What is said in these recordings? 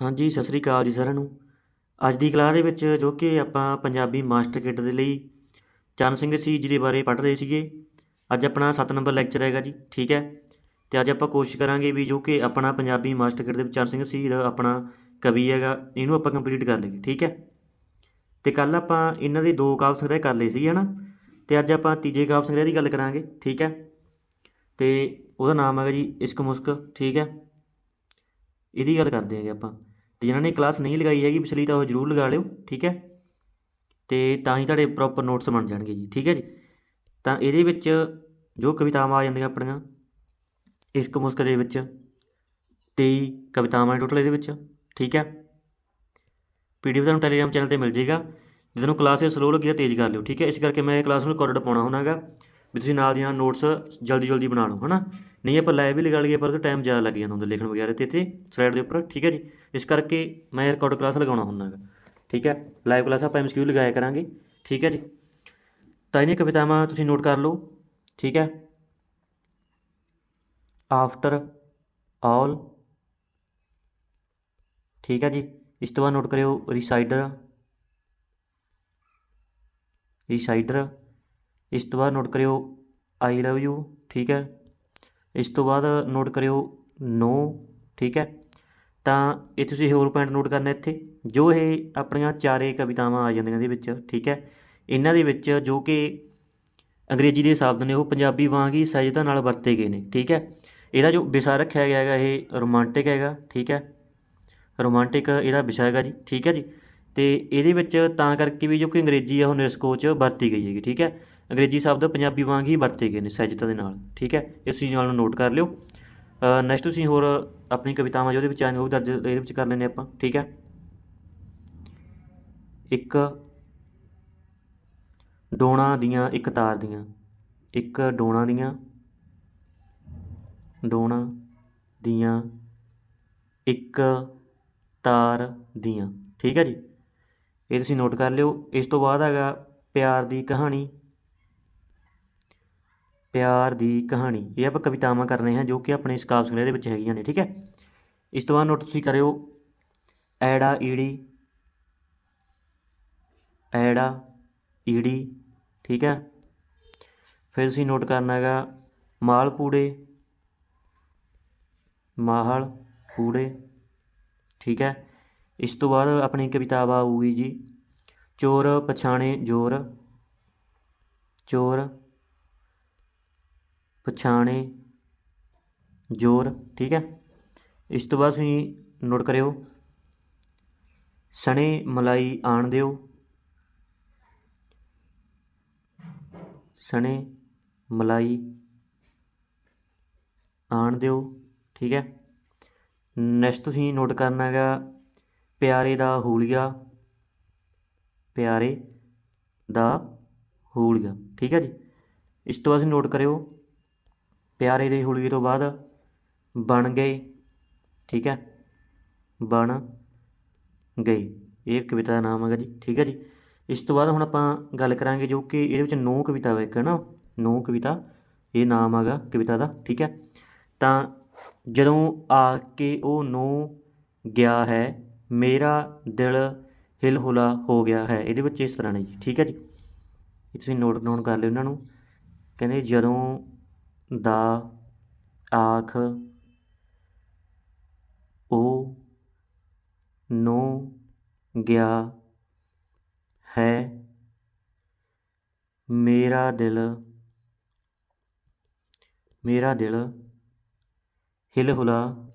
ਹਾਂਜੀ, ਸਤਿ ਸ੍ਰੀ ਅਕਾਲ ਜੀ ਸਾਰਿਆਂ ਨੂੰ। ਅੱਜ ਦੀ ਕਲਾਸ ਦੇ ਵਿੱਚ ਜੋ ਕਿ ਆਪਾਂ ਪੰਜਾਬੀ ਮਾਸਟਰ ਕਿਟ ਦੇ ਲਈ ਚਰਨ ਸਿੰਘ ਸੀ ਜੀ ਦੇ ਬਾਰੇ ਪੜ੍ਹ ਰਹੇ ਸੀਗੇ। ਅੱਜ ਆਪਣਾ 7 ਨੰਬਰ ਲੈਕਚਰ ਹੈਗਾ ਜੀ, ਠੀਕ ਹੈ? ਤੇ ਅੱਜ ਆਪਾਂ ਕੋਸ਼ਿਸ਼ ਕਰਾਂਗੇ ਵੀ ਜੋ ਕਿ ਆਪਣਾ ਪੰਜਾਬੀ ਮਾਸਟਰ ਕਿਟ ਦੇ ਵਿੱਚ ਚਰਨ ਸਿੰਘ ਸੀ ਦਾ ਆਪਣਾ ਕਵੀ ਹੈਗਾ, ਇਹਨੂੰ ਆਪਾਂ ਕੰਪਲੀਟ ਕਰ ਲਈਏ, ਠੀਕ ਹੈ? ਤੇ ਕੱਲ ਆਪਾਂ ਇਹਨਾਂ ਦੇ ਦੋ ਕਾਵਿ ਸੰਗ੍ਰਹਿ ਕਰ ਲਏ ਸੀਗੇ, ਹਨਾ? ਤੇ ਅੱਜ ਆਪਾਂ ਤੀਜੇ ਕਾਵਿ ਸੰਗ੍ਰਹਿ ਦੀ ਗੱਲ ਕਰਾਂਗੇ, ਠੀਕ ਹੈ? ਤੇ ਉਹਦਾ ਨਾਮ ਹੈਗਾ ਜੀ, ਇਸ਼ਕ ਮੁਸਕ, ਠੀਕ ਹੈ? ਇਹਦੀ ਗੱਲ ਕਰਦੇ ਹੈਗੇ ਆਪਾਂ। ਤੇ ਜਿਨ੍ਹਾਂ ਨੇ ਕਲਾਸ ਨਹੀਂ ਲਗਾਈ ਹੈਗੀ ਪਿਛਲੀ ਤਾਂ ਉਹ ਜ਼ਰੂਰ ਲਗਾ ਲਿਓ, ਠੀਕ ਹੈ? ਤੇ ਤਾਂ ਹੀ ਤੁਹਾਡੇ ਪ੍ਰੋਪਰ ਨੋਟਸ ਬਣ ਜਾਣਗੇ ਜੀ, ਠੀਕ ਹੈ ਜੀ? ਤਾਂ ਇਹਦੇ ਵਿੱਚ ਜੋ ਕਵਿਤਾਵਾਂ ਆ ਜਾਂਦੀਆਂ ਆਪਣੀਆਂ, ਇਸ਼ਕ ਮੁਸਕ ਦੇ ਵਿੱਚ 23 ਕਵਿਤਾਵਾਂ ਨੇ ਟੋਟਲ ਇਹਦੇ ਵਿੱਚ, ਠੀਕ ਹੈ? ਪੀਡੀਐਫ ਤੁਹਾਨੂੰ ਟੈਲੀਗ੍ਰਾਮ ਚੈਨਲ ਤੇ ਮਿਲ ਜਾਏਗਾ, ਜੇ ਤੁਹਾਨੂੰ ਕਲਾਸ ਇਹ ਸਲੋ ਲੱਗੀ ਤਾਂ ਤੇਜ਼ ਕਰ ਲਿਓ, ਠੀਕ ਹੈ? ਇਸ ਕਰਕੇ ਮੈਂ ਇਹ ਕਲਾਸ ਨੂੰ ਰਿਕਾਰਡਡ ਪਾਉਣਾ ਹੁੰਨਾਗਾ ਵੀ ਤੁਸੀਂ ਨਾਲ ਦੀਆਂ ਨੋਟਸ ਜਲਦੀ ਜਲਦੀ ਬਣਾ ਲਓ, ਹਨਾ? ਨਹੀਂ, ਆਪਾਂ ਲਾਈਵ ਵੀ ਲਗਾ ਲਈਏ, ਪਰ ਉਹ ਟਾਈਮ ਜ਼ਿਆਦਾ ਲੱਗ ਜਾਂਦਾ ਹੁੰਦਾ ਲਿਖਣ ਵਗੈਰਾ ਤੇ ਇੱਥੇ ਸਲਾਈਡ ਦੇ ਉੱਪਰ, ਠੀਕ ਹੈ ਜੀ? ਇਸ ਕਰਕੇ ਮੈਂ ਰਿਕਾਰਡ ਕਲਾਸ ਲਗਾਉਣਾ ਹੁੰਨਾਗਾ ਠੀਕ ਹੈ? ਲਾਈਵ ਕਲਾਸ ਆਪਾਂ ਐਮਸੀਕਿਊ ਲਗਾਇਆ ਕਰਾਂਗੇ, ਠੀਕ ਹੈ ਜੀ? ਤਾਂ ਇਹਦੀਆਂ ਕਵਿਤਾਵਾਂ ਤੁਸੀਂ ਨੋਟ ਕਰ ਲਓ, ਠੀਕ ਹੈ? ਆਫਟਰ ਆਲ ਠੀਕ ਹੈ ਜੀ? ਇਸ ਤੋਂ ਬਾਅਦ ਨੋਟ ਕਰਿਓ ਰੀਸਾਈਡਰ ਰੀਸਾਈਡਰ ਇਸ ਤੋਂ ਬਾਅਦ ਨੋਟ ਕਰਿਓ ਆਈ ਲਵ ਯੂ ਠੀਕ ਹੈ? ਇਸ ਤੋਂ ਬਾਅਦ ਨੋਟ ਕਰਿਓ ਨੋ, ਠੀਕ ਹੈ? ਤਾਂ ਇਹ ਤੁਸੀਂ ਹੋਰ ਪੁਆਇੰਟ ਨੋਟ ਕਰਨਾ ਇੱਥੇ, ਜੋ ਇਹ ਆਪਣੀਆਂ ਚਾਰੇ ਕਵਿਤਾਵਾਂ ਆ ਜਾਂਦੀਆਂ ਇਹਦੇ ਵਿੱਚ, ਠੀਕ ਹੈ? ਇਹਨਾਂ ਦੇ ਵਿੱਚ ਜੋ ਕਿ ਅੰਗਰੇਜ਼ੀ ਦੇ ਸ਼ਬਦ ਨੇ, ਉਹ ਪੰਜਾਬੀ ਵਾਂਗ ਹੀ ਸਹਿਜਤਾ ਨਾਲ ਵਰਤੇ ਗਏ ਨੇ, ਠੀਕ ਹੈ? ਇਹਦਾ ਜੋ ਵਿਸ਼ਾ ਰੱਖਿਆ ਗਿਆ ਹੈਗਾ, ਇਹ ਰੋਮਾਂਟਿਕ ਹੈਗਾ, ਠੀਕ ਹੈ? ਰੋਮਾਂਟਿਕ ਇਹਦਾ ਵਿਸ਼ਾ ਹੈਗਾ ਜੀ, ਠੀਕ ਹੈ ਜੀ? ਤੇ ਇਹਦੇ ਵਿੱਚ ਤਾਂ ਕਰਕੇ ਵੀ ਜੋ ਕਿ ਅੰਗਰੇਜ਼ੀ ਆ, ਉਹ ਨਿਰਸਕੋਚ ਵਰਤੀ ਗਈ ਹੈਗੀ, ਠੀਕ ਹੈ? ਅੰਗਰੇਜ਼ੀ ਸ਼ਬਦ ਪੰਜਾਬੀ ਵਾਂਗ ਹੀ ਵਰਤੇ ਗਏ ਨੇ ਸਹਿਜਤਾ ਦੇ ਨਾਲ, ਠੀਕ ਹੈ? ਇਸ ਚੀਜ਼ ਨਾਲ ਨੋਟ ਕਰ ਲਿਓ। ਨੈਕਸਟ ਤੁਸੀਂ ਹੋਰ ਆਪਣੀ ਕਵਿਤਾਵਾਂ ਜੋ ਵਿੱਚ ਆਉਂਦੀਆਂ ਉਹ ਵੀ ਦਰਜ ਇਹਦੇ ਵਿੱਚ ਕਰ ਲੈਂਦੇ ਆਪਾਂ, ਠੀਕ ਹੈ? ਇੱਕ ਡੋਣਾ ਦੀਆਂ, ਇੱਕ ਤਾਰ ਦੀਆਂ। ਇੱਕ ਡੋਣਾ ਦੀਆਂ ਡੋਣਾ ਦੀਆਂ, ਇੱਕ ਤਾਰ ਦੀਆਂ। ਠੀਕ ਹੈ ਜੀ? ਇਹ ਤੁਸੀਂ ਨੋਟ ਕਰ ਲਿਓ। ਇਸ ਤੋਂ ਬਾਅਦ ਹੈਗਾ ਪਿਆਰ ਦੀ ਕਹਾਣੀ। ਪਿਆਰ ਦੀ ਕਹਾਣੀ। ਇਹ ਆਪਾਂ ਕਵਿਤਾਵਾਂ ਕਰਨੇ ਹਾਂ ਜੋ ਕਿ ਆਪਣੇ ਇਸ ਕਾਵਿ ਸੰਗ੍ਰਹਿ ਦੇ ਵਿੱਚ ਹੈਗੀਆਂ ਨੇ, ਠੀਕ ਹੈ? ਇਸ ਤੋਂ ਬਾਅਦ ਨੋਟ ਤੁਸੀਂ ਕਰਿਓ, ਐੜਾ ਈੜੀ ਐੜਾ ਈੜੀ, ਠੀਕ ਹੈ? ਫਿਰ ਤੁਸੀਂ ਨੋਟ ਕਰਨਾ ਹੈਗਾ, ਮਾਲ ਪੂੜੇ, ਮਾਹਲ ਪੂੜੇ, ਠੀਕ ਹੈ? ਇਸ ਤੋਂ ਬਾਅਦ ਆਪਣੀ ਕਵਿਤਾ ਆਊਗੀ ਜੀ, ਚੋਰ ਪਛਾਣੇ ਜੋਰ, ਚੋਰ ਪਛਾਣੇ, ਜੋਰ, ਠੀਕ ਹੈ? ਇਸ ਤੋਂ ਬਾਅਦ ਤੁਸੀਂ ਨੋਟ ਕਰਿਓ। ਸਣੇ ਮਲਾਈ ਆਣ ਦਿਓ। ਸਣੇ ਮਲਾਈ ਆਣ ਦਿਓ, ਠੀਕ ਹੈ? ਨੈਕਸਟ ਤੁਸੀਂ ਨੋਟ ਕਰਨਾ ਹੈਗਾ ਪਿਆਰੇ ਦਾ ਹੂਲੀਆ। ਪਿਆਰੇ ਦਾ ਹੂਲੀਆ, ਠੀਕ ਹੈ ਜੀ? ਇਸ ਤੋਂ ਬਾਅਦ ਤੁਸੀਂ ਨੋਟ ਕਰਿਓ। ਪਿਆਰੇ ਦੇ ਹੂਲੀਏ ਤੋਂ ਬਾਅਦ ਬਣ ਗਏ, ਠੀਕ ਹੈ? ਬਣ ਗਏ। ਇਹ ਕਵਿਤਾ ਦਾ ਨਾਮ ਹੈਗਾ ਜੀ, ਠੀਕ ਹੈ ਜੀ? ਇਸ ਤੋਂ ਬਾਅਦ ਹੁਣ ਆਪਾਂ ਗੱਲ ਕਰਾਂਗੇ ਜੋ ਕਿ ਇਹਦੇ ਵਿੱਚ ਨੌ ਕਵਿਤਾ ਵਾ ਇੱਕ, ਹੈ ਨਾ? ਨੌ ਕਵਿਤਾ, ਇਹ ਨਾਮ ਹੈਗਾ ਕਵਿਤਾ ਦਾ, ਠੀਕ ਹੈ? ਤਾਂ ਜਦੋਂ ਆ ਕੇ ਉਹ ਨੋ ਗਿਆ ਹੈ, ਮੇਰਾ ਦਿਲ ਹਿਲਹੁਲਾ ਹੋ ਗਿਆ ਹੈ। ਇਹਦੇ ਵਿੱਚ ਇਸ ਤਰ੍ਹਾਂ ਨੇ ਜੀ, ਠੀਕ ਹੈ ਜੀ? ਇਹ ਤੁਸੀਂ ਨੋਟ ਡਾਊਨ ਕਰ ਲਿਓ ਇਹਨਾਂ ਨੂੰ। ਕਹਿੰਦੇ ਜਦੋਂ ਦਾ ਆਖ ਉਹ ਨੋ ਗਿਆ ਹੈ। ਮੇਰਾ ਦਿਲ ਮੇਰਾ ਦਿਲ ਹਿਲਹੁਲਾ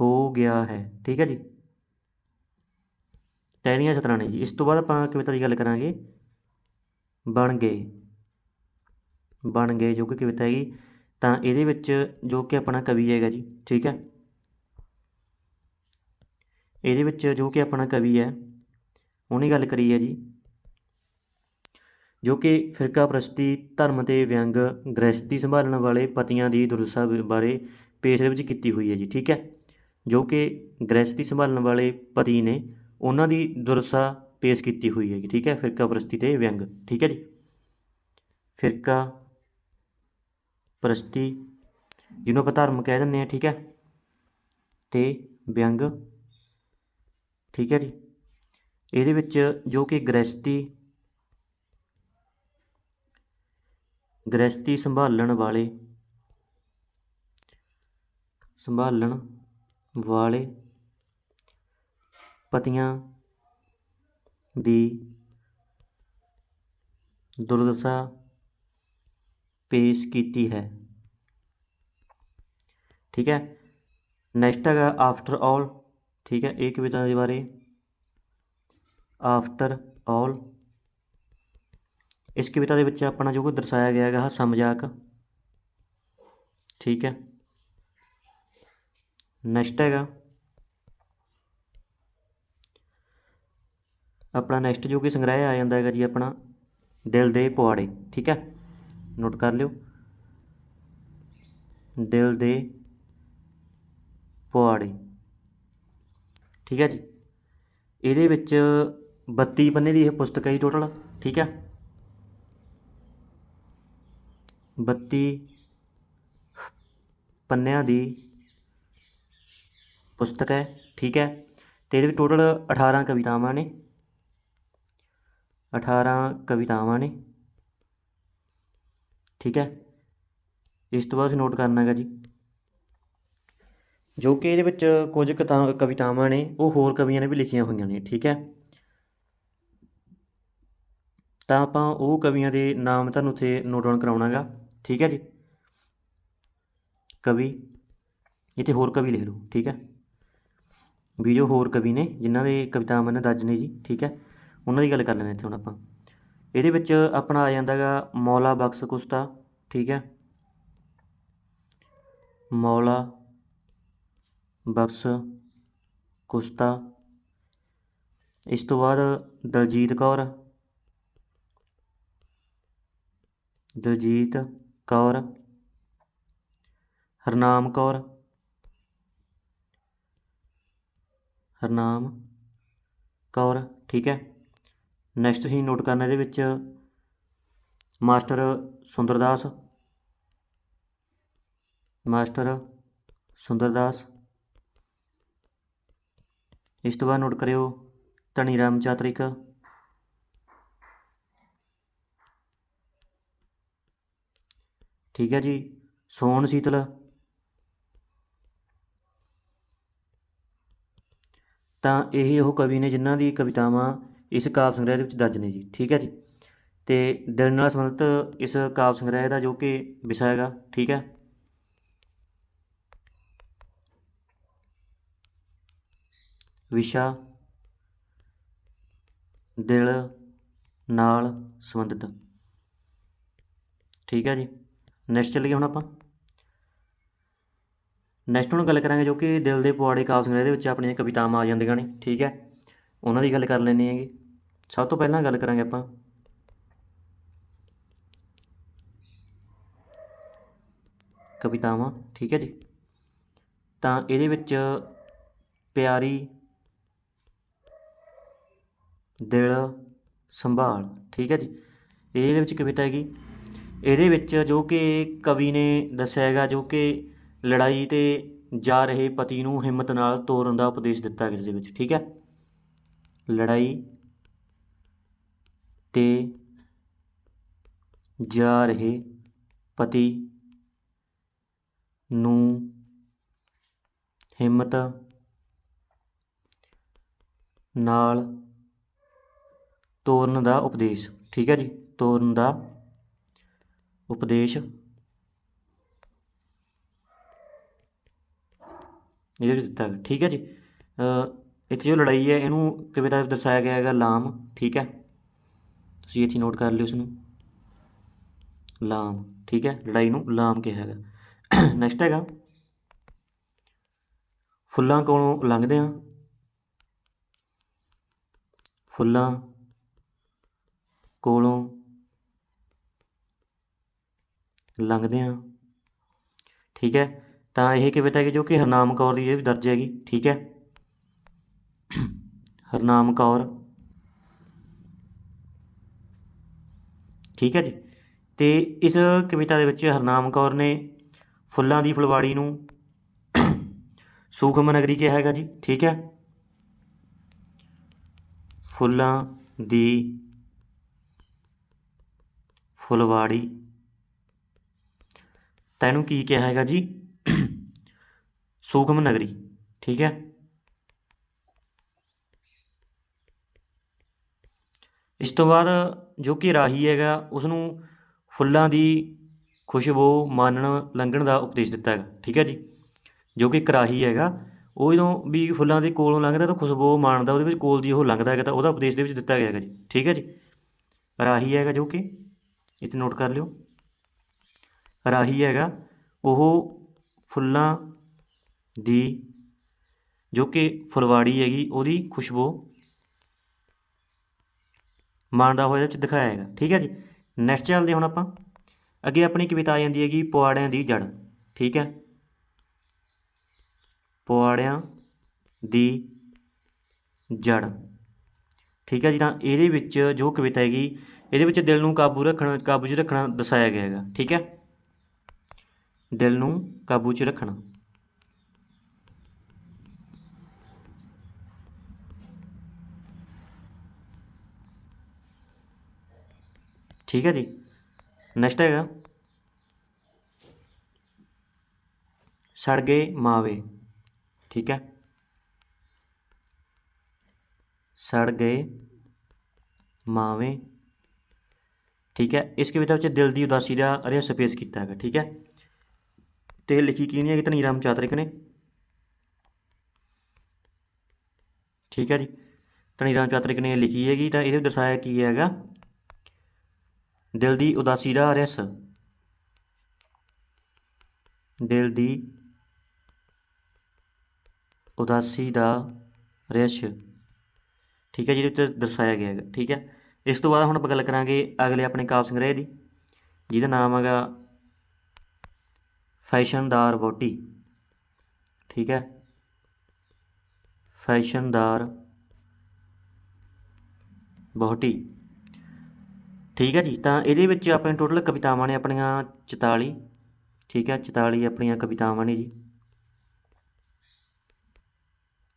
ਹੋ ਗਿਆ ਹੈ। ਠੀਕ ਹੈ ਜੀ। ਤੈਨੀਆਂ ਸਤਰਾਂ ਨੇ ਜੀ। ਇਸ ਤੋਂ ਬਾਅਦ ਆਪਾਂ ਕਵਿਤਾ ਦੀ ਗੱਲ ਕਰਾਂਗੇ? ਬਣ ਗਏ। ਬਣ ਗਏ ਜੋ ਕਿ ਕਵਿਤਾ ਹੈਗੀ ਤਾਂ ਇਹਦੇ ਵਿੱਚ ਜੋ ਕਿ ਆਪਣਾ ਕਵੀ ਹੈਗਾ ਜੀ, ਠੀਕ ਹੈ? ਇਹਦੇ ਵਿੱਚ ਜੋ ਕਿ ਆਪਣਾ ਕਵੀ ਹੈ, ਉਹਨੇ ਗੱਲ ਕਰੀ ਹੈ ਜੀ, ਜੋ ਕਿ ਫਿਰਕਾ ਪ੍ਰਸਤੀ, ਧਰਮ ਤੇ ਵਿਅੰਗ ਗ੍ਰਸਤੀ ਸੰਭਾਲਣ ਵਾਲੇ ਪਤੀਆਂ ਦੀ ਦੁਰਦਸ਼ਾ ਬਾਰੇ ਪੇਸ਼ ਵਿੱਚ ਕੀਤੀ ਹੋਈ ਹੈ ਜੀ, ਠੀਕ ਹੈ? ਜੋ ਕਿ ਗ੍ਰਸਤੀ ਸੰਭਾਲਣ ਵਾਲੇ ਪਤੀ ਨੇ ਉਹਨਾਂ ਦੀ ਦੁਰਦਸ਼ਾ ਪੇਸ਼ ਕੀਤੀ ਹੋਈ ਹੈ ਠੀਕ ਹੈ? ਫਿਰਕਾ ਪ੍ਰਸਤੀ ਤੇ ਵਿਅੰਗ, ਠੀਕ ਹੈ ਜੀ? ਫਿਰਕਾ ਪ੍ਰਸਤੀ, ਜਿਹਨੂੰ ਆਪਾਂ ਧਰਮ ਕਹਿ ਦਿੰਦੇ ਆ ਠੀਕ ਹੈ? ਤੇ ਵਿਅੰਗ, ਠੀਕ ਹੈ ਜੀ? ਇਹਦੇ ਵਿੱਚ ਜੋ ਕਿ ਗ੍ਰਸਤੀ ਗ੍ਰਸਤੀ ਸੰਭਾਲਣ ਵਾਲੇ ਸੰਭਾਲਣ ਵਾਲੇ ਪਤੀਆਂ ਦੀ ਦੁਰਦਸ਼ਾ ਪੇਸ਼ ਕੀਤੀ ਹੈ। ਠੀਕ ਹੈ? ਨੈਕਸਟ ਹੈਗਾ ਆਫਟਰ ਆਲ ਠੀਕ ਹੈ? ਇਹ ਕਵਿਤਾ ਦੇ ਬਾਰੇ। ਆਫਟਰ ਆਲ ਇਸ ਕਵਿਤਾ ਦੇ ਵਿੱਚ ਆਪਣਾ ਜੋ ਕਿ ਦਰਸਾਇਆ ਗਿਆ ਹੈਗਾ, ਹਾਸਾ ਮਜ਼ਾਕ। ਠੀਕ ਹੈ? ਨੈਕਸਟ ਹੈਗਾ। ਆਪਣਾ ਨੈਕਸਟ ਜੋ ਕਿ ਸੰਗ੍ਰਹਿ ਆ ਜਾਂਦਾ ਹੈਗਾ ਜੀ ਆਪਣਾ, ਦਿਲ ਦੇ ਪੁਆੜੇ। ਠੀਕ ਹੈ? ਨੋਟ ਕਰ ਲਿਓ। ਦਿਲ ਦੇ ਪੁਆੜੇ। ਠੀਕ ਹੈ ਜੀ। ਇਹਦੇ ਵਿੱਚ 32 ਪੰਨੇ ਦੀ ਇਹ ਪੁਸਤਕ ਹੈ ਜੀ ਟੋਟਲ ਠੀਕ ਹੈ। 32 ਪੰਨਿਆਂ ਦੀ ਪੁਸਤਕ ਹੈ। ਠੀਕ ਹੈ। ਤੇ ਇਹਦੇ ਵਿੱਚ ਟੋਟਲ 18 ਕਵਿਤਾਵਾਂ ਨੇ। 18 ਕਵਿਤਾਵਾਂ ਨੇ। ਠੀਕ ਹੈ? ਇਸ ਤੋਂ ਬਾਅਦ ਨੋਟ ਕਰਨਾ ਹੈਗਾ ਜੀ। ਜੋ ਕਿ ਇਹਦੇ ਵਿੱਚ ਕੁਝ ਕਤਾ- ਕਵਿਤਾਵਾਂ ਨੇ, ਉਹ ਹੋਰ ਕਵੀਆਂ ਨੇ ਵੀ ਲਿਖੀਆਂ ਹੋਈਆਂ ਨੇ, ਠੀਕ ਹੈ? ਤਾਂ ਆਪਾਂ ਉਹ ਕਵੀਆਂ ਦੇ ਨਾਮ ਤੁਹਾਨੂੰ ਉੱਥੇ ਨੋਟ ਡਾਊਨ ਕਰਾਉਣਾਗਾ ਠੀਕ ਹੈ ਜੀ? ਕਵੀ, ਇੱਥੇ ਹੋਰ ਕਵੀ ਲਿਖ ਲਓ, ਠੀਕ ਹੈ? ਵੀ ਜੋ ਹੋਰ ਕਵੀ ਨੇ, ਜਿਨ੍ਹਾਂ ਦੇ ਕਵਿਤਾਵਾਂ ਨੇ ਦਰਜ ਨੇ ਜੀ, ਠੀਕ ਹੈ? ਉਹਨਾਂ ਦੀ ਗੱਲ ਕਰ ਲੈਂਦੇ ਇੱਥੇ ਹੁਣ ਆਪਾਂ। ਇਹਦੇ ਵਿੱਚ ਆਪਣਾ ਆ ਜਾਂਦਾ ਗਾ ਮੌਲਾ ਬਖਸ਼ ਕੁਸਤਾ, ਠੀਕ ਹੈ? ਮੌਲਾ ਬਖਸ਼ ਕੁਸਤਾ। ਇਸ ਤੋਂ ਬਾਅਦ ਦਲਜੀਤ ਕੌਰ। ਦਲਜੀਤ ਕੌਰ। ਹਰਨਾਮ ਕੌਰ। ਹਰਨਾਮ ਕੌਰ, ਠੀਕ ਹੈ? ਨੈਕਸਟ ਤੁਸੀਂ ਨੋਟ ਕਰਨਾ ਇਹਦੇ ਵਿੱਚ ਮਾਸਟਰ ਸੁੰਦਰਦਾਸ ਮਾਸਟਰ ਸੁੰਦਰਦਾਸ। ਇਸ ਤੋਂ ਬਾਅਦ ਨੋਟ ਕਰਿਓ ਧਨੀ ਰਾਮ ਚਾਤਰਿਕ ਠੀਕ ਹੈ ਜੀ ਸੋਨ ਸੀਤਲ। ਤਾਂ ਇਹ ਉਹ ਕਵੀ ਨੇ ਜਿਨ੍ਹਾਂ ਦੀ ਕਵਿਤਾਵਾਂ ਇਸ ਕਾਵਿ ਸੰਗ੍ਰਹਿ ਦੇ ਵਿੱਚ ਦਰਜ ਨੇ ਜੀ, ਠੀਕ ਹੈ ਜੀ। ਤੇ ਦਿਲ ਨਾਲ ਸੰਬੰਧਿਤ ਇਸ ਕਾਵਿ ਸੰਗ੍ਰਹਿ ਦਾ ਜੋ ਕਿ ਵਿਸ਼ਾ ਹੈਗਾ, ਠੀਕ ਹੈ। ਵਿਸ਼ਾ, ਦਿਲ ਨਾਲ ਸੰਬੰਧਿਤ, ਠੀਕ ਹੈ ਜੀ। ਨੈਕਸਟ ਚੱਲੀਏ ਹੁਣ ਆਪਾਂ। ਨੈਕਸਟ ਹੁਣ ਗੱਲ ਕਰਾਂਗੇ ਜੋ ਕਿ ਦਿਲ ਦੇ ਪੁਆੜੇ ਕਾਵਿ ਸੰਗ੍ਰਹਿ ਦੇ ਵਿੱਚ ਆਪਣੀਆਂ ਕਵਿਤਾਵਾਂ ਆ ਜਾਂਦੀਆਂ ਨੇ, ਠੀਕ ਹੈ। ਉਹਨਾਂ ਦੀ ਗੱਲ ਕਰ ਲੈਂਦੇ ਹੈਗੇ ਸਭ ਤੋਂ ਪਹਿਲਾਂ ਗੱਲ ਕਰਾਂਗੇ ਆਪਾਂ। ਕਵਿਤਾਵਾਂ, ਠੀਕ ਹੈ ਜੀ। ਤਾਂ ਇਹਦੇ ਵਿੱਚ ਪਿਆਰੀ, ਦਿਲ, ਸੰਭਾਲ, ਠੀਕ ਹੈ ਜੀ। ਇਹਦੇ ਵਿੱਚ ਕਵਿਤਾ ਹੈਗੀ। ਇਹਦੇ ਵਿੱਚ ਜੋ ਕਿ ਕਵੀ ਨੇ ਦੱਸਿਆ ਹੈਗਾ, ਜੋ ਕਿ ਲੜਾਈ ਤੇ ਜਾ ਰਹੇ ਪਤੀ ਨੂੰ ਹਿੰਮਤ ਨਾਲ ਤੋਰਨ ਦਾ ਉਪਦੇਸ਼ ਦਿੱਤਾ ਹੈ ਦੇ ਵਿੱਚ, ਠੀਕ ਹੈ। ਲੜਾਈ ਤੇ ਜਾ ਰਹੇ ਪਤੀ ਨੂੰ ਹਿੰਮਤ ਨਾਲ ਤੋਰਨ ਦਾ ਉਪਦੇਸ਼, ਠੀਕ ਹੈ ਜੀ? ਤੋਰਨ ਦਾ ਉਪਦੇਸ਼। ਇਹਦੇ ਵਿੱਚ ਦਿੱਤਾ ਗਿਆ, ਠੀਕ ਹੈ ਜੀ? ਇੱਥੇ ਜੋ ਲੜਾਈ ਹੈ, ਇਹਨੂੰ ਕਵਿਤਾ ਵਿੱਚ ਦਰਸਾਇਆ ਗਿਆ ਹੈਗਾ? ਲਾਮ, ਠੀਕ ਹੈ? ਤੁਸੀਂ ਇੱਥੇ ਨੋਟ ਕਰ ਲਿਓ ਇਸ ਨੂੰ ਲਾਮ, ਠੀਕ ਹੈ? ਲੜਾਈ ਨੂੰ ਲਾਮ ਕਿਹਾ ਹੈਗਾ ਨੈਕਸਟ ਹੈਗਾ। ਫੁੱਲਾਂ ਕੋਲੋਂ ਲੰਘਦੇ ਆ ਫੁੱਲਾਂ ਕੋਲੋਂ ਲੰਘਦੇ ਆ ਠੀਕ ਹੈ? ਤਾਂ ਇਹ ਕਵਿਤਾ ਹੈਗੀ ਜੋ ਕਿ ਹਰਨਾਮ ਕੌਰ ਦੀ ਇਹ ਵੀ ਦਰਜ ਹੈਗੀ। ਠੀਕ ਹੈ? ਹਰਨਾਮ ਕੌਰ ਠੀਕ ਹੈ ਜੀ। ਅਤੇ ਇਸ ਕਵਿਤਾ ਦੇ ਵਿੱਚ ਹਰਨਾਮ ਕੌਰ ਨੇ ਫੁੱਲਾਂ ਦੀ ਫੁਲਵਾੜੀ ਨੂੰ ਸੂਖਮ ਨਗਰੀ ਕਿਹਾ ਹੈਗਾ ਜੀ, ਠੀਕ ਹੈ। ਫੁੱਲਾਂ ਦੀ ਫੁਲਵਾੜੀ। ਤਾਂ ਇਹਨੂੰ ਕੀ ਕਿਹਾ ਹੈਗਾ ਜੀ? ਸੂਖਮ ਨਗਰੀ, ਠੀਕ ਹੈ। ਇਸ ਤੋਂ ਬਾਅਦ ਜੋ ਕਿ ਰਾਹੀ ਹੈਗਾ ਉਸ ਨੂੰ ਫੁੱਲਾਂ ਦੀ ਖੁਸ਼ਬੂ ਮਾਨਣ, ਲੰਘਣ ਦਾ ਉਪਦੇਸ਼ ਦਿੱਤਾ ਹੈਗਾ, ਠੀਕ ਹੈ ਜੀ? ਜੋ ਕਿ ਇੱਕ ਰਾਹੀ ਹੈਗਾ, ਉਹ ਜਦੋਂ ਵੀ ਫੁੱਲਾਂ ਦੇ ਕੋਲੋਂ ਲੰਘਦਾ ਤਾਂ ਖੁਸ਼ਬੂ ਮਾਣਦਾ, ਉਹਦੇ ਵਿੱਚ ਕੋਲ ਦੀ ਉਹ ਲੰਘਦਾ ਹੈਗਾ ਤਾਂ ਉਹਦਾ ਉਪਦੇਸ਼ ਦੇ ਵਿੱਚ ਦਿੱਤਾ ਗਿਆ ਹੈਗਾ ਜੀ, ਠੀਕ ਹੈ ਜੀ? ਰਾਹੀ ਹੈਗਾ ਜੋ ਕਿ, ਇੱਥੇ ਨੋਟ ਕਰ ਲਿਓ। ਰਾਹੀ ਹੈਗਾ, ਉਹ ਫੁੱਲਾਂ ਦੀ ਜੋ ਕਿ ਫੁਲਵਾੜੀ ਹੈਗੀ, ਉਹਦੀ ਖੁਸ਼ਬੂ ਮਾਣਦਾ ਹੋਇਆ ਇਹਦੇ ਵਿੱਚ ਦਿਖਾਇਆ ਹੈਗਾ ਠੀਕ ਹੈ ਜੀ? ਨੈਕਸਟ ਚੱਲਦੇ ਹੁਣ ਆਪਾਂ। ਅੱਗੇ ਆਪਣੀ ਕਵਿਤਾ ਆ ਜਾਂਦੀ ਹੈਗੀ, ਪੁਆੜਿਆਂ ਦੀ ਜੜ ਠੀਕ ਹੈ? ਪੁਆੜਿਆਂ ਦੀ ਜੜ ਠੀਕ ਹੈ ਜੀ, ਤਾਂ ਇਹਦੇ ਵਿੱਚ ਜੋ ਕਵਿਤਾ ਹੈਗੀ, ਇਹਦੇ ਵਿੱਚ ਦਿਲ ਨੂੰ ਕਾਬੂ ਰੱਖਣਾ, ਕਾਬੂ 'ਚ ਰੱਖਣਾ ਦਰਸਾਇਆ ਗਿਆ ਹੈਗਾ। ਠੀਕ ਹੈ? ਦਿਲ ਨੂੰ ਕਾਬੂ 'ਚ ਰੱਖਣਾ। ਠੀਕ ਹੈ ਜੀ। ਨੈਕਸਟ ਹੈਗਾ। ਸੜ ਗਏ ਮਾਵੇ। ਠੀਕ ਹੈ। ਸੜ ਗਏ ਮਾਵੇ। ਠੀਕ ਹੈ। ਇਸ ਕਵਿਤਾ ਵਿੱਚ ਦਿਲ ਦੀ ਉਦਾਸੀ ਦਾ ਰਹੱਸ ਪੇਸ਼ ਕੀਤਾ ਹੈਗਾ। ਠੀਕ ਹੈ। ਤੇ ਲਿਖੀ ਕਿਹਨੇ ਹੈਗੀ? ਧਨੀ ਰਾਮ ਚਾਤਰਿਕ ਨੇ। ਠੀਕ ਹੈ ਜੀ। ਧਨੀ ਰਾਮ ਚਾਤਰਿਕ ਨੇ ਲਿਖੀ ਹੈਗੀ ਤਾਂ ਇਹਦੇ ਵਿੱਚ ਦਰਸਾਇਆ ਕੀ ਹੈਗਾ? ਦਿਲ ਦੀ ਉਦਾਸੀ ਦਾ ਰਸ ਦਿਲ ਦੀ ਉਦਾਸੀ ਦਾ ਰਸ਼ ਠੀਕ ਹੈ ਜਿਹਦੇ ਉੱਤੇ ਦਰਸਾਇਆ ਗਿਆ ਹੈਗਾ। ਠੀਕ ਹੈ। ਇਸ ਤੋਂ ਬਾਅਦ ਹੁਣ ਆਪਾਂ ਗੱਲ ਕਰਾਂਗੇ ਅਗਲੇ ਆਪਣੇ ਕਾਵ ਸੰਗ੍ਰਹਿ ਦੀ, ਜਿਹਦਾ ਨਾਮ ਹੈਗਾ ਫੈਸ਼ਨਦਾਰ ਬੋਟੀ ਠੀਕ ਹੈ। ਫੈਸ਼ਨਦਾਰ ਬਹੁਟੀ ਠੀਕ ਹੈ ਜੀ, ਤਾਂ ਇਹਦੇ ਵਿੱਚ ਆਪਣੇ ਟੋਟਲ ਕਵਿਤਾਵਾਂ ਨੇ ਆਪਣੀਆਂ 44 ਠੀਕ ਹੈ 44 ਆਪਣੀਆਂ ਕਵਿਤਾਵਾਂ ਨੇ ਜੀ।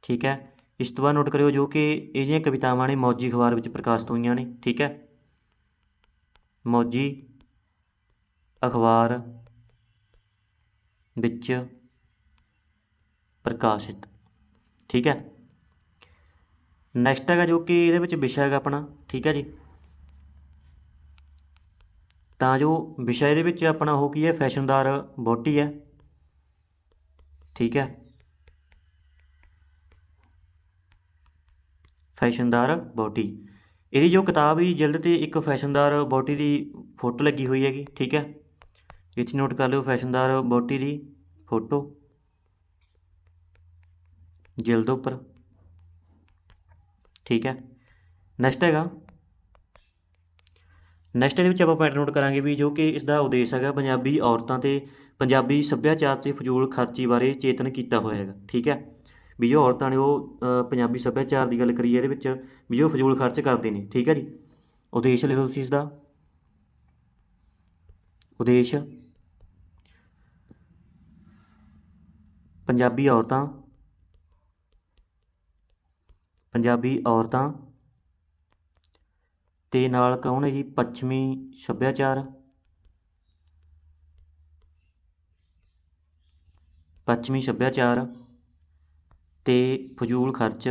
ਠੀਕ ਹੈ, ਇਸ ਤੋਂ ਬਾਅਦ ਨੋਟ ਕਰਿਓ ਜੋ ਕਿ ਇਹਦੀਆਂ ਕਵਿਤਾਵਾਂ ਨੇ ਮੌਜੀ ਅਖਬਾਰ ਵਿੱਚ ਪ੍ਰਕਾਸ਼ਿਤ ਹੋਈਆਂ ਨੇ, ਠੀਕ ਹੈ। ਮੌਜੀ ਅਖਬਾਰ ਵਿੱਚ ਪ੍ਰਕਾਸ਼ਿਤ, ਠੀਕ ਹੈ। ਨੈਕਸਟ ਹੈਗਾ ਜੋ ਕਿ ਇਹਦੇ ਵਿੱਚ ਵਿਸ਼ਾ ਹੈਗਾ ਆਪਣਾ, ਠੀਕ ਹੈ ਜੀ। ਤਾਂ ਜੋ ਵਿਸ਼ਾ ਇਹਦੇ ਵਿੱਚ ਆਪਣਾ ਉਹ ਕੀ ਹੈ, ਫੈਸ਼ਨਦਾਰ ਬੋਟੀ ਹੈ। ਠੀਕ ਹੈ। ਫੈਸ਼ਨਦਾਰ ਬੋਟੀ ਇਹਦੀ ਜੋ ਕਿਤਾਬ ਦੀ ਜਿਲਦ ਤੇ ਇੱਕ ਫੈਸ਼ਨਦਾਰ ਬੋਟੀ ਦੀ ਫੋਟੋ ਲੱਗੀ ਹੋਈ ਹੈਗੀ, ਠੀਕ ਹੈ। ਇੱਥੇ ਨੋਟ ਕਰ ਲਿਓ, ਫੈਸ਼ਨਦਾਰ ਬੋਟੀ ਦੀ ਫੋਟੋ। ਜਿਲਦ ਉੱਪਰ। ਠੀਕ ਹੈ। ਨੈਕਸਟ ਹੈਗਾ। ਨੈਕਸਟ ਇਹਦੇ ਵਿੱਚ ਆਪਾਂ ਪੁਆਇੰਟ ਨੋਟ ਕਰਾਂਗੇ ਵੀ ਜੋ ਕਿ ਇਸ ਦਾ ਉਦੇਸ਼ ਹੈਗਾ ਪੰਜਾਬੀ ਔਰਤਾਂ ਤੇ ਪੰਜਾਬੀ ਸੱਭਿਆਚਾਰ ਤੇ ਫਜ਼ੂਲ ਖਰਚੀ ਬਾਰੇ ਚੇਤਨ ਕੀਤਾ ਹੋਇਆ ਹੈਗਾ, ਠੀਕ ਹੈ? ਵੀ ਜੋ ਔਰਤਾਂ ਨੇ ਉਹ ਪੰਜਾਬੀ ਸੱਭਿਆਚਾਰ ਦੀ ਗੱਲ ਕਰੀਏ ਇਹਦੇ ਵਿੱਚ ਵੀ ਉਹ ਫਜ਼ੂਲ ਖਰਚ ਕਰਦੇ ਨੇ, ਠੀਕ ਹੈ ਜੀ? ਉਦੇਸ਼ ਲਿਖੋ ਤੁਸੀਂ ਇਸ ਦਾ ਉਦੇਸ਼। ਪੰਜਾਬੀ ਔਰਤਾਂ ਪੰਜਾਬੀ ਔਰਤਾਂ ਅਤੇ ਨਾਲ ਕੌਣ ਜੀ? ਪੱਛਮੀ ਸੱਭਿਆਚਾਰ। ਪੱਛਮੀ ਸੱਭਿਆਚਾਰ ਅਤੇ ਫਜ਼ੂਲ ਖਰਚ।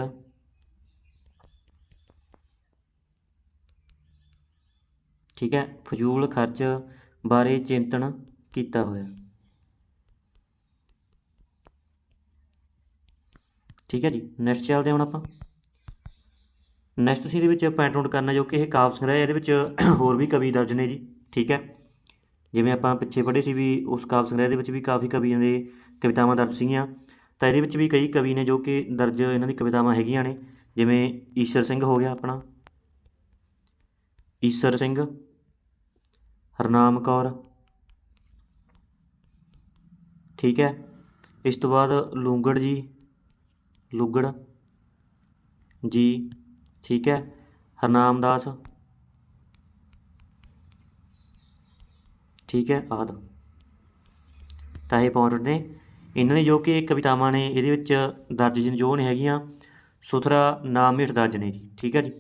ਠੀਕ ਹੈ, ਫਜ਼ੂਲ ਖਰਚ ਬਾਰੇ ਚਿੰਤਨ ਕੀਤਾ ਹੋਇਆ। ਠੀਕ ਹੈ ਜੀ ਨੈਕਸਟ ਚੱਲਦੇ ਹੁਣ ਆਪਾਂ। ਨੈਕਸਟ ਤੁਸੀਂ ਇਹਦੇ ਵਿੱਚ ਪੁਆਇੰਟ ਆਊਟ ਕਰਨਾ ਜੋ ਕਿ ਇਹ ਕਾਵਿ ਸੰਗ੍ਰਹਿ ਹੈ, ਇਹਦੇ ਵਿੱਚ ਹੋਰ ਵੀ ਕਵੀ ਦਰਜ ਨੇ ਜੀ, ਠੀਕ ਹੈ? ਜਿਵੇਂ ਆਪਾਂ ਪਿੱਛੇ ਪੜ੍ਹੇ ਸੀ ਵੀ ਉਸ ਕਾਵਿ ਸੰਗ੍ਰਹਿ ਦੇ ਵਿੱਚ ਵੀ ਕਾਫੀ ਕਵੀਆਂ ਦੇ ਕਵਿਤਾਵਾਂ ਦਰਜ ਸੀਗੀਆਂ। ਤਾਂ ਇਹਦੇ ਵਿੱਚ ਵੀ ਕਈ ਕਵੀ ਨੇ ਜੋ ਕਿ ਦਰਜ ਇਹਨਾਂ ਦੀ ਕਵਿਤਾਵਾਂ ਹੈਗੀਆਂ ਨੇ, ਜਿਵੇਂ ਈਸ਼ਰ ਸਿੰਘ ਹੋ ਗਿਆ ਆਪਣਾ। ਈਸ਼ਰ ਸਿੰਘ, ਹਰਨਾਮ ਕੌਰ, ਠੀਕ ਹੈ? ਇਸ ਤੋਂ ਬਾਅਦ ਲੂੰਗੜ ਜੀ ਲੂੰਗੜ ਜੀ ਠੀਕ ਹੈ? ਹਰਨਾਮ ਦਾਸ ਠੀਕ ਹੈ ਆਦ ਤਾਂ ਇਹ ਪੁਆਇੰਟ ਨੇ। ਇਹਨਾਂ ਨੇ ਜੋ ਕਿ ਕਵਿਤਾਵਾਂ ਨੇ, ਇਹਦੇ ਵਿੱਚ ਦਰਜ ਜਿਨ ਜੋ ਨੇ ਹੈਗੀਆਂ, ਸੁਥਰਾ ਨਾਮ ਹੇਠ ਦਰਜ ਨੇ ਜੀ। ਠੀਕ ਹੈ ਜੀ?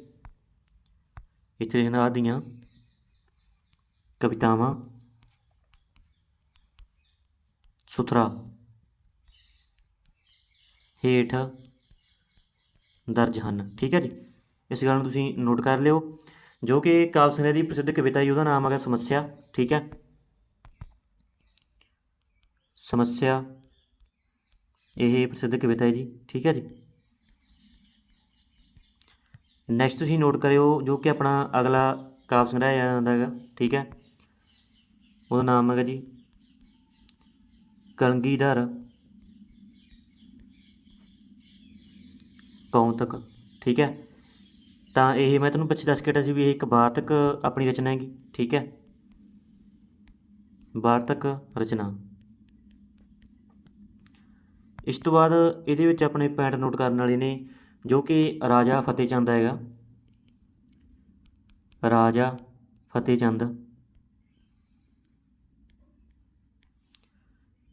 ਇੱਥੇ ਲਿਖਣਾ ਦੀਆਂ ਕਵਿਤਾਵਾਂ। ਸੁਥਰਾ ਹੇਠ ਦਰਜ ਹਨ। ਠੀਕ ਹੈ ਜੀ? ਇਸ ਗੱਲ ਨੂੰ ਤੁਸੀਂ ਨੋਟ ਕਰ ਲਿਓ, ਜੋ ਕਿ ਕਾਵਿ ਸੰਗ੍ਰਹਿ ਦੀ ਪ੍ਰਸਿੱਧ ਕਵਿਤਾ ਜੀ, ਉਹਦਾ ਨਾਮ ਹੈਗਾ ਸਮੱਸਿਆ, ਠੀਕ ਹੈ? ਸਮੱਸਿਆ, ਇਹ ਪ੍ਰਸਿੱਧ ਕਵਿਤਾ ਹੈ ਜੀ, ਠੀਕ ਹੈ ਜੀ? ਨੈਕਸਟ ਤੁਸੀਂ ਨੋਟ ਕਰਿਓ, ਜੋ ਕਿ ਆਪਣਾ ਅਗਲਾ ਕਾਵਿ ਸੰਗ੍ਰਹਿ ਆਉਂਦਾ ਹੈਗਾ, ਠੀਕ ਹੈ? ਉਹਦਾ ਨਾਮ ਹੈਗਾ ਜੀ, ਕਲਗੀਧਰ ਕੌਂਤਕ, ਠੀਕ ਹੈ? ਤਾਂ ਇਹ ਮੈਂ ਤੁਹਾਨੂੰ ਪਿੱਛੇ ਦੱਸ ਕੇ ਹਟਿਆ ਸੀ ਵੀ ਇਹ ਇੱਕ ਵਾਰਤਕ ਆਪਣੀ ਰਚਨਾ ਹੈਗੀ, ਠੀਕ ਹੈ? ਵਾਰਤਕ ਰਚਨਾ। ਇਸ ਤੋਂ ਬਾਅਦ ਇਹਦੇ ਵਿੱਚ ਆਪਣੇ ਪੁਆਇੰਟ ਨੋਟ ਕਰਨ ਵਾਲੇ ਨੇ, ਜੋ ਕਿ ਰਾਜਾ ਫਤਿਹ ਚੰਦ ਹੈਗਾ। ਰਾਜਾ ਫਤਿਹ ਚੰਦ।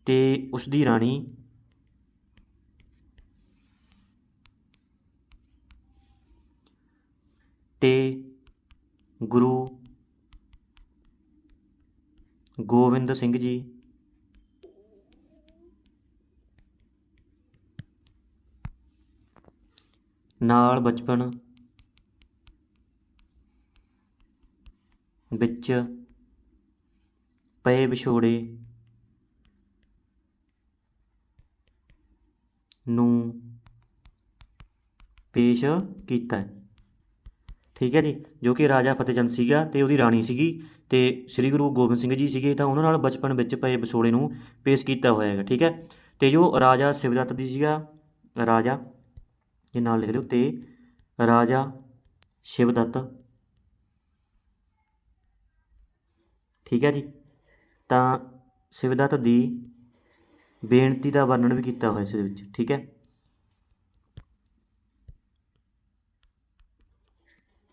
ਤੇ ਉਸ ਦੀ ਰਾਣੀ ਤੇ ਗੁਰੂ ਗੋਬਿੰਦ ਸਿੰਘ ਜੀ। ਨਾਲ ਬਚਪਨ ਵਿੱਚ ਪਏ ਵਿਛੋੜੇ ਨੂੰ ਪੇਸ਼ ਕੀਤਾ। ਠੀਕ ਹੈ ਜੀ, ਜੋ ਕਿ ਰਾਜਾ ਫਤਿਹ ਚੰਦ ਸੀਗਾ ਤੇ ਉਹਦੀ ਰਾਣੀ ਸੀਗੀ ਤੇ ਸ੍ਰੀ ਗੁਰੂ ਗੋਬਿੰਦ ਸਿੰਘ ਜੀ ਸੀਗੇ ਤਾਂ ਉਹਨਾਂ ਨਾਲ ਬਚਪਨ ਵਿੱਚ ਪਏ ਵਿਛੋੜੇ ਨੂੰ ਪੇਸ਼ ਕੀਤਾ ਹੋਇਆ ਹੈਗਾ, ਠੀਕ ਹੈ। ਤੇ ਜੋ ਰਾਜਾ ਸਿਵਦੱਤ ਦੀ ਸੀਗਾ, ਰਾਜਾ, ਇਹ ਨਾਲ ਲਿਖ ਦਿਓ, ਤੇ ਰਾਜਾ ਸ਼ਿਵਦੱਤ ਠੀਕ ਹੈ ਜੀ, ਤਾਂ ਸ਼ਿਵਦੱਤ ਦੀ ਬੇਨਤੀ ਦਾ ਵਰਣਨ ਵੀ ਕੀਤਾ ਹੋਇਆ ਇਸ ਦੇ ਵਿੱਚ, ਠੀਕ ਹੈ।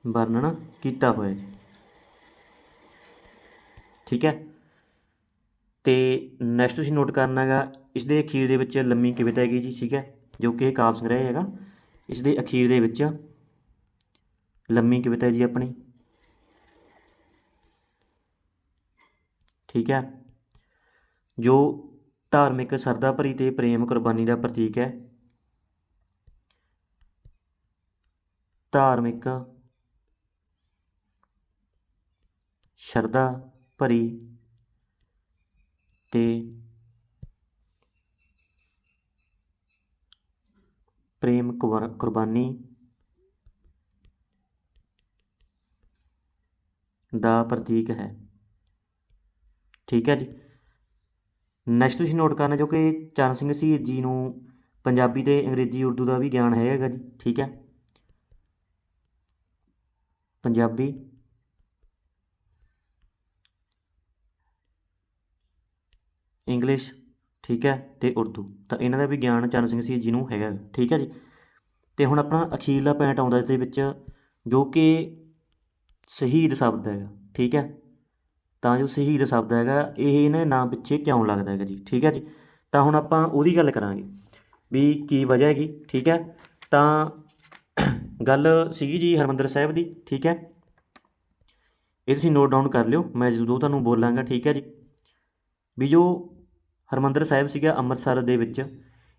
ਵਰਣਨ ਕੀਤਾ ਹੋਇਆ ਜੀ। ਠੀਕ ਹੈ? ਤੇ ਨੈਕਸਟ ਤੁਸੀਂ ਨੋਟ ਕਰਨਾ ਹੈਗਾ ਇਸ ਦੇ ਅਖੀਰ ਦੇ ਵਿੱਚ ਲੰਮੀ ਕਵਿਤਾ ਹੈਗੀ ਜੀ, ਠੀਕ ਹੈ? ਜੋ ਕਿ ਇਹ ਕਾਵਿ ਸੰਗ੍ਰਹਿ ਹੈਗਾ। ਇਸ ਦੇ ਅਖੀਰ ਦੇ ਵਿੱਚ ਲੰਮੀ ਕਵਿਤਾ ਹੈ ਜੀ ਆਪਣੀ। ਠੀਕ ਹੈ? ਜੋ ਧਾਰਮਿਕ ਸਰਦਾ ਭਰੀ ਤੇ ਪ੍ਰੇਮ ਕੁਰਬਾਨੀ ਦਾ ਪ੍ਰਤੀਕ ਹੈ। ਧਾਰਮਿਕ ਸ਼ਰਧਾ ਭਰੀ ਅਤੇ ਪ੍ਰੇਮ ਕੁਰ- ਕੁਰਬਾਨੀ ਦਾ ਪ੍ਰਤੀਕ ਹੈ। ਠੀਕ ਹੈ ਜੀ। ਨੈਕਸਟ ਤੁਸੀਂ ਨੋਟ ਕਰਨਾ ਜੋ ਕਿ ਚਰਨ ਸਿੰਘ ਸ਼ਹੀਦ ਜੀ ਨੂੰ ਪੰਜਾਬੀ ਤੇ ਅੰਗਰੇਜ਼ੀ ਉਰਦੂ ਦਾ ਵੀ ਗਿਆਨ ਹੈਗਾ ਜੀ। ਠੀਕ ਹੈ। ਪੰਜਾਬੀ ਇੰਗਲਿਸ਼ ਠੀਕ ਹੈ, ਤੇ ਉਰਦੂ। ਤਾਂ ਇਹਨਾਂ ਦਾ ਵੀ ਗਿਆਨ ਚਰਨ ਸਿੰਘ ਸੀ ਜੀ ਨੂੰ ਹੈਗਾ। ਠੀਕ ਹੈ ਜੀ? ਤੇ ਹੁਣ ਆਪਣਾ ਅਖੀਰਲਾ ਪੁਆਇੰਟ ਆਉਂਦਾ ਇਸ ਦੇ ਵਿੱਚ, ਜੋ ਕਿ ਸ਼ਹੀਦ ਸ਼ਬਦ ਹੈਗਾ। ਠੀਕ ਹੈ? ਤਾਂ ਜੋ ਸ਼ਹੀਦ ਸ਼ਬਦ ਹੈਗਾ, ਇਹ ਇਹਨਾਂ ਦੇ ਨਾਮ ਪਿੱਛੇ ਕਿਉਂ ਲੱਗਦਾ ਹੈਗਾ ਜੀ? ਠੀਕ ਹੈ ਜੀ? ਤਾਂ ਹੁਣ ਆਪਾਂ ਉਹਦੀ ਗੱਲ ਕਰਾਂਗੇ, ਵੀ ਕੀ ਵਜ੍ਹਾ ਹੈਗੀ? ਠੀਕ ਹੈ? ਤਾਂ ਗੱਲ ਸੀਗੀ ਜੀ ਹਰਮੰਦਰ ਸਾਹਿਬ ਦੀ। ਠੀਕ ਹੈ? ਇਹ ਤੁਸੀਂ ਨੋਟ ਡਾਊਨ ਕਰ ਲਿਓ, ਮੈਂ ਜਦੋਂ ਤੁਹਾਨੂੰ ਬੋਲਾਂਗਾ। ਠੀਕ ਹੈ ਜੀ? ਵੀ ਜੋ ਹਰਮੰਦਰ ਸਾਹਿਬ ਸੀਗਾ ਅੰਮ੍ਰਿਤਸਰ ਦੇ ਵਿੱਚ,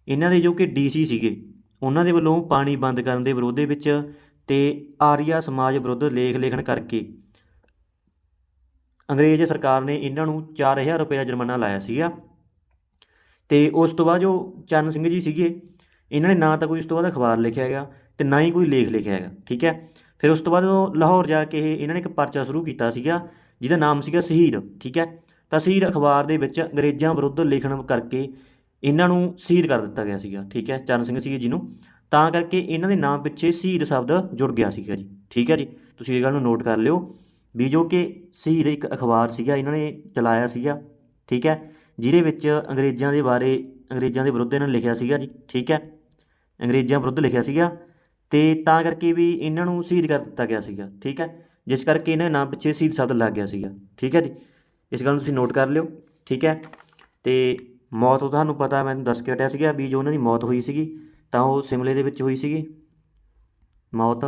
ਇਹਨਾਂ ਦੇ ਜੋ ਕਿ ਡੀਸੀ ਸੀਗੇ, ਉਹਨਾਂ ਦੇ ਵੱਲੋਂ ਪਾਣੀ ਬੰਦ ਕਰਨ ਦੇ ਵਿਰੋਧ ਦੇ ਵਿੱਚ ਤੇ ਆਰੀਆ ਸਮਾਜ ਵਿਰੁੱਧ ਲੇਖ ਲਿਖਣ ਕਰਕੇ ਅੰਗਰੇਜ਼ ਸਰਕਾਰ ਨੇ ਇਹਨਾਂ ਨੂੰ 4000 ਰੁਪਏ ਦਾ ਜੁਰਮਾਨਾ ਲਾਇਆ ਸੀਗਾ। ਤੇ ਉਸ ਤੋਂ ਬਾਅਦ ਜੋ ਚਰਨ ਸਿੰਘ ਜੀ ਸੀਗੇ, ਇਹਨਾਂ ਨੇ ਨਾ ਤਾਂ ਕੋਈ ਉਸ ਤੋਂ ਬਾਅਦ ਅਖਬਾਰ ਲਿਖਿਆ ਹੈਗਾ ਤੇ ਨਾ ਹੀ ਕੋਈ ਲੇਖ ਲਿਖਿਆ ਹੈਗਾ, ਠੀਕ ਹੈ? ਫਿਰ ਉਸ ਤੋਂ ਬਾਅਦ ਉਹ ਲਾਹੌਰ ਜਾ ਕੇ ਇਹਨਾਂ ਨੇ ਇੱਕ ਪਰਚਾ ਸ਼ੁਰੂ ਕੀਤਾ ਸੀਗਾ, ਜਿਹਦਾ ਨਾਮ ਸੀਗਾ ਸ਼ਹੀਦ, ਠੀਕ ਹੈ? ਤਾਂ ਅਖਬਾਰ ਦੇ ਵਿੱਚ ਅੰਗਰੇਜ਼ਾਂ ਵਿਰੁੱਧ ਲਿਖਣ ਕਰਕੇ ਇਹਨਾਂ ਨੂੰ ਸ਼ਹੀਦ ਕਰ ਦਿੱਤਾ ਗਿਆ ਸੀਗਾ, ਠੀਕ ਹੈ, ਚਰਨ ਸਿੰਘ ਸ਼ਹੀਦ ਜੀ ਨੂੰ ਤਾਂ ਕਰਕੇ ਇਹਨਾਂ ਦੇ ਨਾਮ ਪਿੱਛੇ ਸ਼ਹੀਦ ਸ਼ਬਦ ਜੁੜ ਗਿਆ ਸੀਗਾ ਜੀ, ਠੀਕ ਹੈ ਜੀ। ਤੁਸੀਂ ਇਹ ਗੱਲ ਨੂੰ ਨੋਟ ਕਰ ਲਿਓ ਵੀ ਜੋ ਕਿ ਸ਼ਹੀਦ ਇੱਕ ਅਖਬਾਰ ਸੀਗਾ, ਇਹਨਾਂ ਨੇ ਚਲਾਇਆ ਸੀਗਾ, ਠੀਕ ਹੈ, ਜਿਹਦੇ ਵਿੱਚ ਅੰਗਰੇਜ਼ਾਂ ਦੇ ਬਾਰੇ, ਅੰਗਰੇਜ਼ਾਂ ਦੇ ਵਿਰੁੱਧ ਇਹਨਾਂ ਨੇ ਲਿਖਿਆ ਸੀਗਾ ਜੀ, ਠੀਕ ਹੈ, ਅੰਗਰੇਜ਼ਾਂ ਵਿਰੁੱਧ ਲਿਖਿਆ ਸੀਗਾ ਤੇ ਤਾਂ ਕਰਕੇ ਵੀ ਇਹਨਾਂ ਨੂੰ ਸ਼ਹੀਦ ਕਰ ਦਿੱਤਾ ਗਿਆ ਸੀਗਾ, ਠੀਕ ਹੈ, ਜਿਸ ਕਰਕੇ ਇਹਨਾਂ ਦੇ ਨਾਮ ਪਿੱਛੇ ਸ਼ਹੀਦ ਸ਼ਬਦ ਲੱਗ ਗਿਆ ਸੀਗਾ, ਠੀਕ ਹੈ ਜੀ। ਇਸ ਗੱਲ ਨੂੰ ਤੁਸੀਂ ਨੋਟ ਕਰ ਲਿਓ, ਠੀਕ ਹੈ? ਤੇ ਮੌਤ ਤੁਹਾਨੂੰ ਪਤਾ ਮੈਨੂੰ ਦੱਸ ਕੇ ਹਟਿਆ ਸੀਗਾ ਵੀ ਜੋ ਉਹਨਾਂ ਦੀ ਮੌਤ ਹੋਈ ਸੀਗੀ, ਤਾਂ ਉਹ ਸਿਮਲੇ ਦੇ ਵਿੱਚ ਹੋਈ ਸੀਗੀ। ਮੌਤ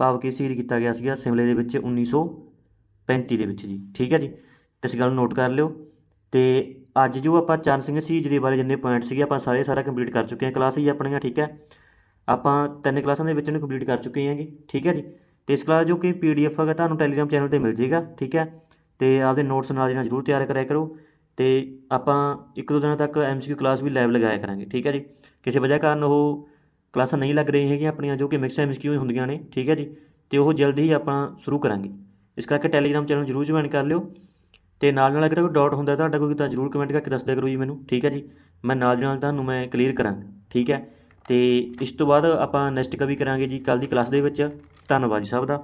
ਭਾਵ ਕਿ ਸ਼ਹੀਦ ਕੀਤਾ ਗਿਆ ਸੀਗਾ ਸਿਮਲੇ ਦੇ ਵਿੱਚ 1935 ਦੇ ਵਿੱਚ ਜੀ, ਠੀਕ ਹੈ ਜੀ? ਤੇ ਇਸ ਗੱਲ ਨੂੰ ਨੋਟ ਕਰ ਲਿਓ। ਤੇ ਅੱਜ ਜੋ ਆਪਾਂ ਚਰਨ ਸਿੰਘ ਸ਼ਹੀਦ ਦੇ ਬਾਰੇ ਜਿੰਨੇ ਪੁਆਇੰਟ ਸੀਗੇ, ਆਪਾਂ ਸਾਰੇ ਸਾਰਾ ਕੰਪਲੀਟ ਕਰ ਚੁੱਕੇ ਹਾਂ ਕਲਾਸ ਹੀ ਆਪਣੀਆਂ, ਠੀਕ ਹੈ? ਆਪਾਂ ਤਿੰਨ ਕਲਾਸਾਂ ਦੇ ਵਿੱਚ ਇਹਨੂੰ ਕੰਪਲੀਟ ਕਰ ਚੁੱਕੇ ਹਾਂ ਜੀ ਠੀਕ ਹੈ ਜੀ? ਤੇ ਇਸ ਕਲਾਸ ਜੋ ਕਿ ਪੀਡੀਐਫ ਹੈਗਾ ਤੁਹਾਨੂੰ ਟੈਲੀਗ੍ਰਾਮ ਚੈਨਲ ਤੇ ਮਿਲ ਜੇਗਾ, ਠੀਕ ਹੈ? ਤੇ ਆਪਦੇ ਨੋਟਸ ਨਾਲ ਦੀ ਨਾਲ ਜ਼ਰੂਰ ਤਿਆਰ ਕਰਿਆ ਕਰੋ ਤੇ ਆਪਾਂ ਇੱਕ ਦੋ ਦਿਨਾਂ ਤੱਕ ਐਮਸੀਕਿਊ ਕਲਾਸ ਵੀ ਲਾਈਵ ਲਗਾਇਆ ਕਰਾਂਗੇ, ਠੀਕ ਹੈ ਜੀ? ਕਿਸੇ ਵਜ੍ਹਾ ਕਾਰਨ ਉਹ ਕਲਾਸਾਂ ਨਹੀਂ ਲੱਗ ਰਹੀਆਂ ਹੈਗੀਆਂ ਆਪਣੀਆਂ, ਜੋ ਕਿ ਮਿਕਸ ਐਮਸੀਕਿਊ ਹੁੰਦੀਆਂ ਨੇ, ਠੀਕ ਹੈ ਜੀ? ਤੇ ਉਹ ਜਲਦੀ ਹੀ ਆਪਾਂ ਸ਼ੁਰੂ ਕਰਾਂਗੇ। ਇਸ ਕਰਕੇ ਟੈਲੀਗ੍ਰਾਮ ਚੈਨਲ ਜ਼ਰੂਰ ਜੁਆਇਨ ਕਰ ਲਿਓ ਤੇ ਨਾਲ ਨਾਲ ਅਗਰ ਕੋਈ ਡਾਊਟ ਹੁੰਦਾ ਤੁਹਾਡਾ ਕੋਈ ਤਾਂ ਜ਼ਰੂਰ ਕਮੈਂਟ ਕਰਕੇ ਦੱਸ ਦਿਆ ਕਰੋ ਜੀ ਮੈਨੂੰ, ਠੀਕ ਹੈ ਜੀ? ਮੈਂ ਨਾਲ ਦੀ ਨਾਲ ਤੁਹਾਨੂੰ ਮੈਂ ਕਲੀਅਰ ਕਰਾਂਗਾ, ਠੀਕ ਹੈ? ਅਤੇ ਇਸ ਤੋਂ ਬਾਅਦ ਆਪਾਂ ਨੈਕਸਟ ਕਵੀ ਕਰਾਂਗੇ ਜੀ ਕੱਲ੍ਹ ਦੀ ਕਲਾਸ ਦੇ ਵਿੱਚ। ਧੰਨਵਾਦ ਜੀ ਸਭ ਦਾ।